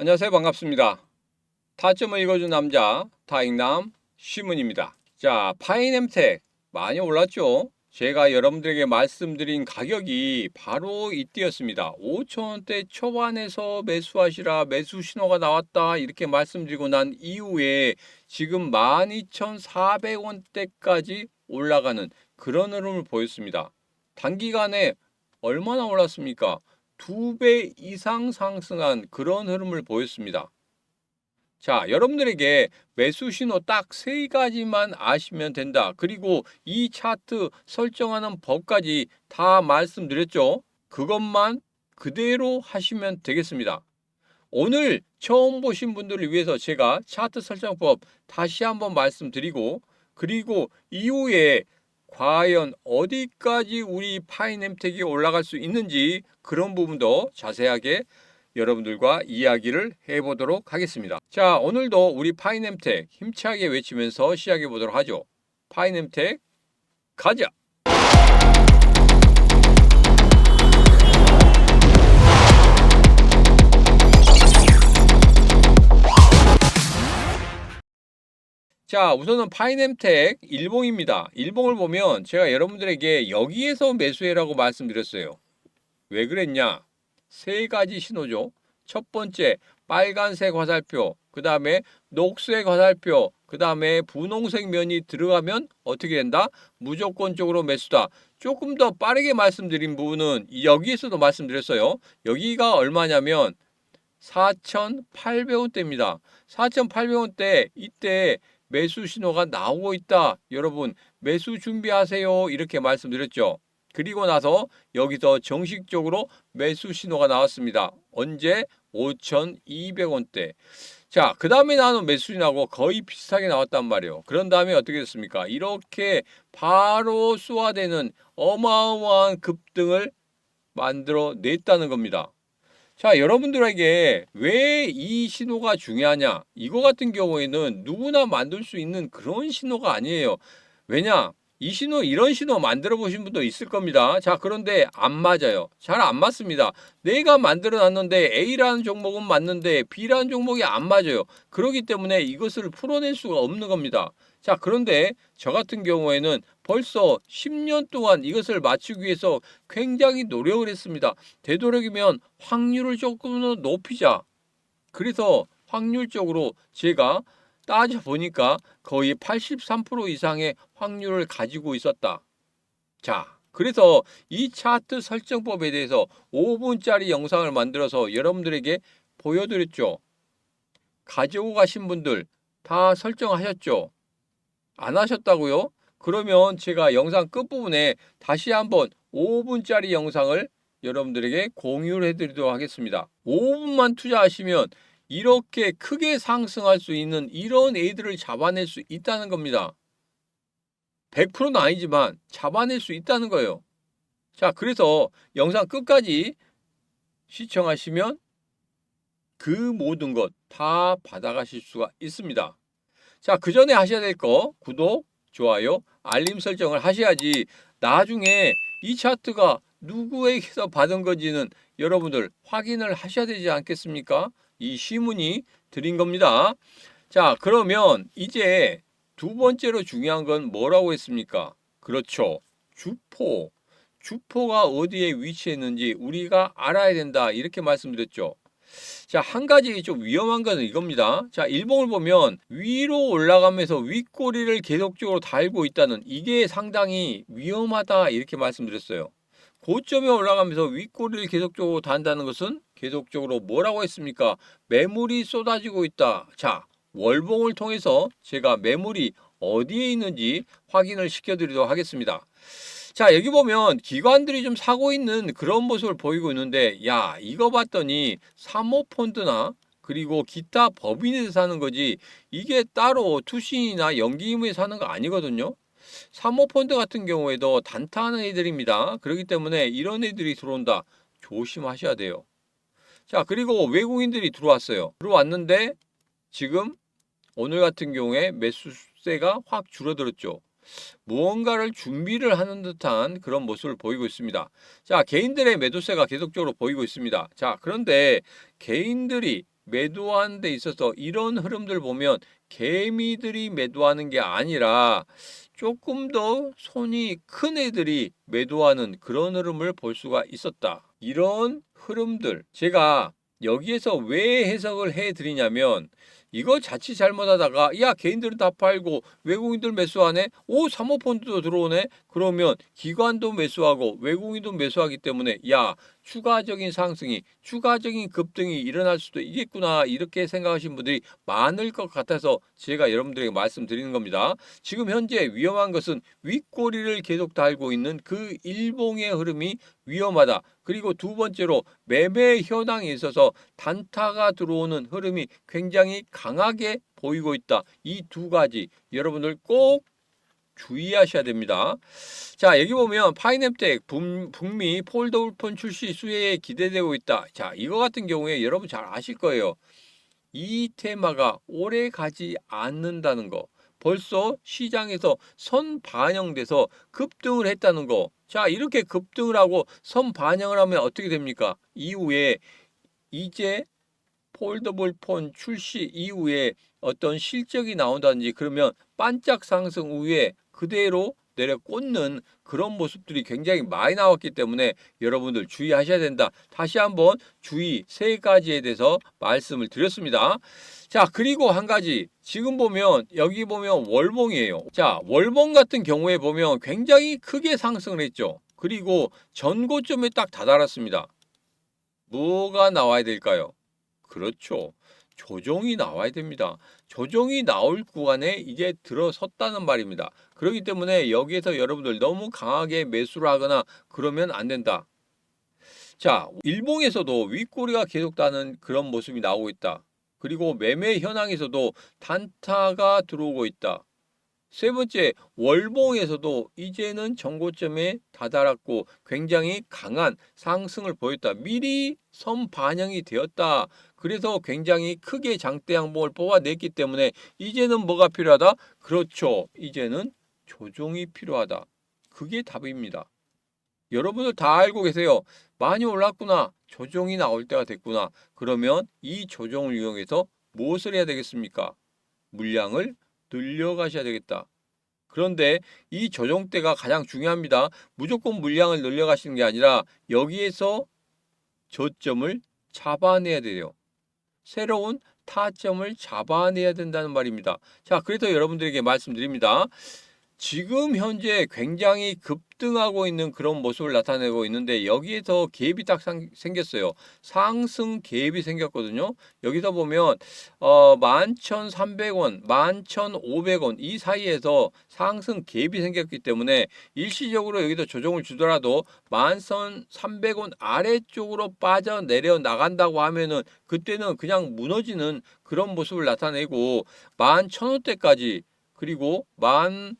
안녕하세요. 반갑습니다. 타점을 읽어준 남자, 타익남 시문입니다. 자, 파이nem텍 많이 올랐죠? 제가 여러분들에게 말씀드린 가격이 바로 이때였습니다. 5천원대 초반에서 매수하시라 매수 신호가 나왔다 이렇게 말씀드리고 난 이후에 지금 12,400원대까지 올라가는 그런 흐름을 보였습니다. 단기간에 얼마나 올랐습니까? 두 배 이상 상승한 그런 흐름을 보였습니다. 자, 여러분들에게 매수 신호 딱 세 가지만 아시면 된다. 그리고 이 차트 설정하는 법까지 다 말씀드렸죠. 그것만 그대로 하시면 되겠습니다. 오늘 처음 보신 분들을 위해서 제가 차트 설정법 다시 한번 말씀드리고 그리고 이후에 과연 어디까지 우리 파이nem텍이 올라갈 수 있는지 그런 부분도 자세하게 여러분들과 이야기를 해보도록 하겠습니다. 자, 오늘도 우리 파이nem텍 힘차게 외치면서 시작해 보도록 하죠. 파이nem텍 가자! 자, 우선은 파이nem텍 일봉입니다. 일봉을 보면 제가 여러분들에게 여기에서 매수해라고 말씀드렸어요. 왜 그랬냐? 세 가지 신호죠. 첫 번째, 빨간색 화살표, 그 다음에 녹색 화살표, 그 다음에 분홍색 면이 들어가면 어떻게 된다? 무조건적으로 매수다. 조금 더 빠르게 말씀드린 부분은 여기에서도 말씀드렸어요. 여기가 얼마냐면 4,800원대입니다. 4,800원대 이때 매수 신호가 나오고 있다. 여러분 매수 준비하세요. 이렇게 말씀드렸죠. 그리고 나서 여기서 정식적으로 매수 신호가 나왔습니다. 언제? 5,200원대. 자, 그 다음에 나오는 매수 신호하고 거의 비슷하게 나왔단 말이에요. 그런 다음에 어떻게 됐습니까? 이렇게 바로 쏘아대는 어마어마한 급등을 만들어 냈다는 겁니다. 자, 여러분들에게 왜 이 신호가 중요하냐? 이거 같은 경우에는 누구나 만들 수 있는 그런 신호가 아니에요. 왜냐? 이 신호, 이런 신호 만들어 보신 분도 있을 겁니다. 자, 그런데 안 맞아요. 잘 안 맞습니다. 내가 만들어 놨는데 A라는 종목은 맞는데 B라는 종목이 안 맞아요. 그렇기 때문에 이것을 풀어낼 수가 없는 겁니다. 자, 그런데 저 같은 경우에는 벌써 10년 동안 이것을 맞추기 위해서 굉장히 노력을 했습니다. 되도록이면 확률을 조금 더 높이자. 그래서 확률적으로 제가 따져 보니까 거의 83% 이상의 확률을 가지고 있었다. 자, 그래서 이 차트 설정법에 대해서 5분짜리 영상을 만들어서 여러분들에게 보여드렸죠. 가지고 가신 분들 다 설정하셨죠? 안 하셨다고요? 그러면 제가 영상 끝부분에 다시 한번 5분짜리 영상을 여러분들에게 공유를 해드리도록 하겠습니다. 5분만 투자하시면 이렇게 크게 상승할 수 있는 이런 애들을 잡아낼 수 있다는 겁니다. 100%는 아니지만 잡아낼 수 있다는 거예요. 자, 그래서 영상 끝까지 시청하시면 그 모든 것 다 받아가실 수가 있습니다. 자, 그 전에 하셔야 될 거 구독, 좋아요, 알림 설정을 하셔야지 나중에 이 차트가 누구에게서 받은 건지는 여러분들 확인을 하셔야 되지 않겠습니까? 이 시문이 드린 겁니다. 자, 그러면 이제 두 번째로 중요한 건 뭐라고 했습니까? 그렇죠. 주포. 주포가 어디에 위치했는지 우리가 알아야 된다. 이렇게 말씀드렸죠. 자, 한 가지 좀 위험한 것은 이겁니다. 자, 일봉을 보면 위로 올라가면서 윗꼬리를 계속적으로 달고 있다는 이게 상당히 위험하다. 이렇게 말씀드렸어요. 고점에 올라가면서 윗꼬리를 계속적으로 단다는 것은 계속적으로 뭐라고 했습니까? 매물이 쏟아지고 있다. 자, 월봉을 통해서 제가 매물이 어디에 있는지 확인을 시켜드리도록 하겠습니다. 자, 여기 보면 기관들이 좀 사고 있는 그런 모습을 보이고 있는데, 야, 이거 봤더니 사모펀드나 그리고 기타 법인에서 사는 거지, 이게 따로 투신이나 연기임에 사는 거 아니거든요. 사모펀드 같은 경우에도 단타하는 애들입니다. 그렇기 때문에 이런 애들이 들어온다. 조심하셔야 돼요. 자, 그리고 외국인들이 들어왔어요. 들어왔는데 지금 오늘 같은 경우에 매수세가 확 줄어들었죠. 무언가를 준비를 하는 듯한 그런 모습을 보이고 있습니다. 자, 개인들의 매도세가 계속적으로 보이고 있습니다. 자, 그런데 개인들이 매도하는 데 있어서 이런 흐름들 보면 개미들이 매도하는 게 아니라 조금 더 손이 큰 애들이 매도하는 그런 흐름을 볼 수가 있었다. 이런 흐름들 제가 여기에서 왜 해석을 해 드리냐면 이거 자칫 잘못하다가 야 개인들은 다 팔고 외국인들 매수하네? 오 사모펀드도 들어오네? 그러면 기관도 매수하고 외국인도 매수하기 때문에 야 추가적인 상승이 추가적인 급등이 일어날 수도 있겠구나 이렇게 생각하시는 분들이 많을 것 같아서 제가 여러분들에게 말씀드리는 겁니다. 지금 현재 위험한 것은 윗꼬리를 계속 달고 있는 그 일봉의 흐름이 위험하다. 그리고 두 번째로 매매 현황에 있어서 단타가 들어오는 흐름이 굉장히 강하게 보이고 있다. 이 두 가지 여러분들 꼭 주의하셔야 됩니다. 자, 여기 보면 파이냅텍 북미 폴더블폰 출시 수혜에 기대되고 있다. 자, 이거 같은 경우에 여러분 잘 아실 거예요. 이 테마가 오래 가지 않는다는 거. 벌써 시장에서 선 반영돼서 급등을 했다는 거. 자, 이렇게 급등을 하고 선 반영을 하면 어떻게 됩니까? 이후에 이제 폴더블 폰 출시 이후에 어떤 실적이 나온다든지 그러면 반짝 상승 후에 그대로 내려 꽂는 그런 모습들이 굉장히 많이 나왔기 때문에 여러분들 주의하셔야 된다. 다시 한번 주의 세 가지에 대해서 말씀을 드렸습니다. 자, 그리고 한 가지. 지금 보면 여기 보면 월봉이에요. 자, 월봉 같은 경우에 보면 굉장히 크게 상승을 했죠. 그리고 전고점에 딱 다다랐습니다. 뭐가 나와야 될까요? 그렇죠. 조정이 나와야 됩니다. 조정이 나올 구간에 이제 들어섰다는 말입니다. 그렇기 때문에 여기에서 여러분들 너무 강하게 매수를 하거나 그러면 안 된다. 자, 일봉에서도 윗꼬리가 계속 다는 그런 모습이 나오고 있다. 그리고 매매 현황에서도 단타가 들어오고 있다. 세 번째, 월봉에서도 이제는 정고점에 다다랐고 굉장히 강한 상승을 보였다. 미리 선 반영이 되었다. 그래서 굉장히 크게 장대 양봉을 뽑아냈기 때문에 이제는 뭐가 필요하다? 그렇죠. 이제는 조정이 필요하다. 그게 답입니다. 여러분들 다 알고 계세요. 많이 올랐구나. 조정이 나올 때가 됐구나. 그러면 이 조정을 이용해서 무엇을 해야 되겠습니까? 물량을 늘려가셔야 되겠다. 그런데 이 조정 때가 가장 중요합니다. 무조건 물량을 늘려가시는 게 아니라 여기에서 저점을 잡아내야 돼요. 새로운 타점을 잡아내야 된다는 말입니다. 자, 그래서 여러분들에게 말씀드립니다. 지금 현재 굉장히 급등하고 있는 그런 모습을 나타내고 있는데 여기에서 갭이 딱 상, 생겼어요. 상승 갭이 생겼거든요. 여기서 보면 어 11,300원, 11,500원 이 사이에서 상승 갭이 생겼기 때문에 일시적으로 여기서 조정을 주더라도 11,300원 아래쪽으로 빠져내려 나간다고 하면은 그때는 그냥 무너지는 그런 모습을 나타내고 11,000원대까지 그리고 만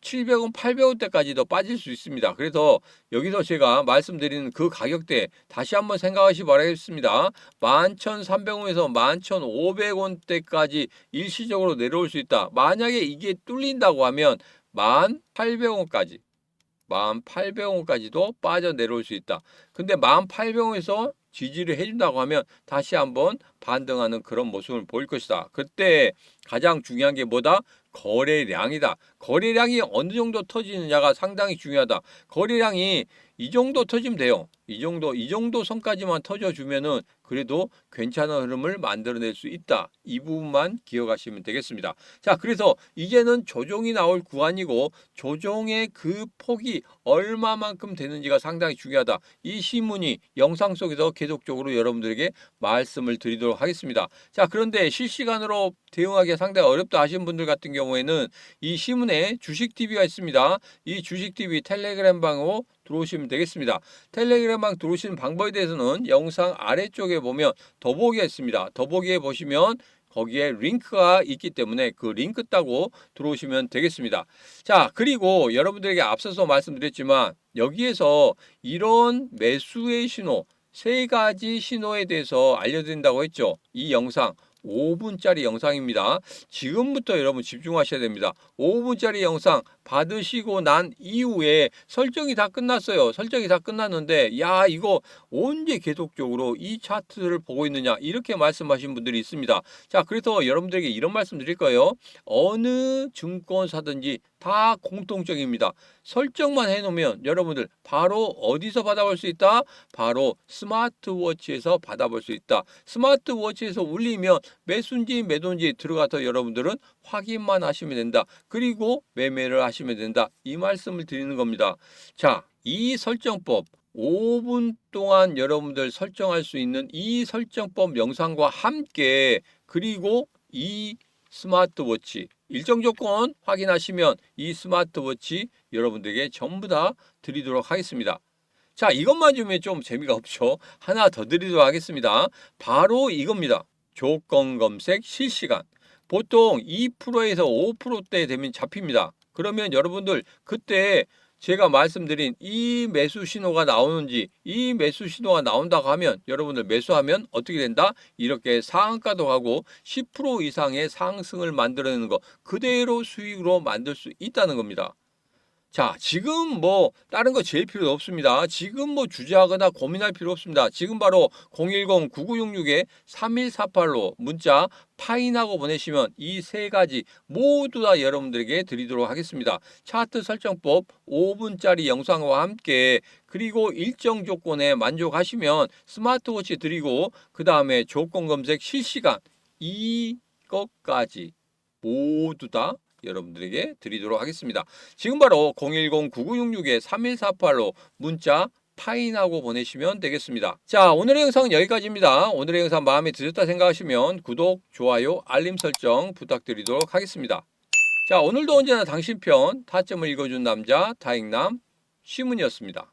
700원, 800원대까지도 빠질 수 있습니다. 그래서 여기서 제가 말씀드리는 그 가격대 다시 한번 생각하시 기 바라겠습니다. 11,300원에서 11,500원대까지 일시적으로 내려올 수 있다. 만약에 이게 뚫린다고 하면 1,800원까지 1,800원까지도 빠져 내려올 수 있다. 근데 1,800원에서 지지를 해준다고 하면 다시 한번 반등하는 그런 모습을 보일 것이다. 그때 가장 중요한 게 뭐다? 거래량이다. 거래량이 어느 정도 터지느냐가 상당히 중요하다. 거래량이 이 정도 터지면 돼요. 이 정도 이 정도 선까지만 터져 주면은 그래도 괜찮은 흐름을 만들어낼 수 있다. 이 부분만 기억하시면 되겠습니다. 자, 그래서 이제는 조정이 나올 구간이고 조정의 그 폭이 얼마만큼 되는지가 상당히 중요하다. 이 신문이 영상 속에서 계속적으로 여러분들에게 말씀을 드리도록 하겠습니다. 자, 그런데 실시간으로 대응하기 상당히 어렵다 하신 분들 같은 경우에는 이 신문에 주식 TV가 있습니다. 이 주식 TV 텔레그램 방으로 들어오시면 되겠습니다. 텔레그램 방 들어오시는 방법에 대해서는 영상 아래쪽에 보면 더보기가 있습니다. 더보기에 보시면 거기에 링크가 있기 때문에 그 링크 따고 들어오시면 되겠습니다. 자, 그리고 여러분들에게 앞서서 말씀드렸지만 여기에서 이런 매수의 신호 세 가지 신호에 대해서 알려드린다고 했죠. 이 영상 5분짜리 영상입니다. 지금부터 여러분 집중하셔야 됩니다. 5분짜리 영상 받으시고 난 이후에 설정이 다 끝났어요. 설정이 다 끝났는데 야 이거 언제 계속적으로 이 차트를 보고 있느냐 이렇게 말씀하신 분들이 있습니다. 자 그래서 여러분들에게 이런 말씀 드릴 거예요. 어느 증권사든지 다 공통적입니다. 설정만 해놓으면 여러분들 바로 어디서 받아볼 수 있다? 바로 스마트워치에서 받아볼 수 있다. 스마트워치에서 울리면 매수인지 매도인지 들어가서 여러분들은 확인만 하시면 된다. 그리고 매매를 하시면 된다. 이 말씀을 드리는 겁니다. 자, 이 설정법 5분 동안 여러분들 설정할 수 있는 이 설정법 영상과 함께 그리고 이 스마트워치 일정 조건 확인하시면 이 스마트워치 여러분들에게 전부 다 드리도록 하겠습니다. 자, 이것만 주면 좀 재미가 없죠. 하나 더 드리도록 하겠습니다. 바로 이겁니다. 조건 검색 실시간. 보통 2%에서 5%대 되면 잡힙니다. 그러면 여러분들 그때 제가 말씀드린 이 매수 신호가 나오는지 이 매수 신호가 나온다고 하면 여러분들 매수하면 어떻게 된다? 이렇게 상한가도 가고 10% 이상의 상승을 만들어내는 거 그대로 수익으로 만들 수 있다는 겁니다. 자, 지금 뭐 다른 거 제일 필요 없습니다. 지금 뭐 주저하거나 고민할 필요 없습니다. 지금 바로 010-9966-3148로 문자 파인하고 보내시면 이 세 가지 모두 다 여러분들에게 드리도록 하겠습니다. 차트 설정법 5분짜리 영상과 함께 그리고 일정 조건에 만족하시면 스마트워치 드리고 그 다음에 조건 검색 실시간 이것까지 모두 다 여러분들에게 드리도록 하겠습니다. 지금 바로 010-9966-3148로 문자 파인하고 보내시면 되겠습니다. 자, 오늘의 영상은 여기까지입니다. 오늘의 영상 마음에 드셨다 생각하시면 구독, 좋아요, 알림 설정 부탁드리도록 하겠습니다. 자, 오늘도 언제나 당신 편 타점을 읽어준 남자 다익남 시문이었습니다.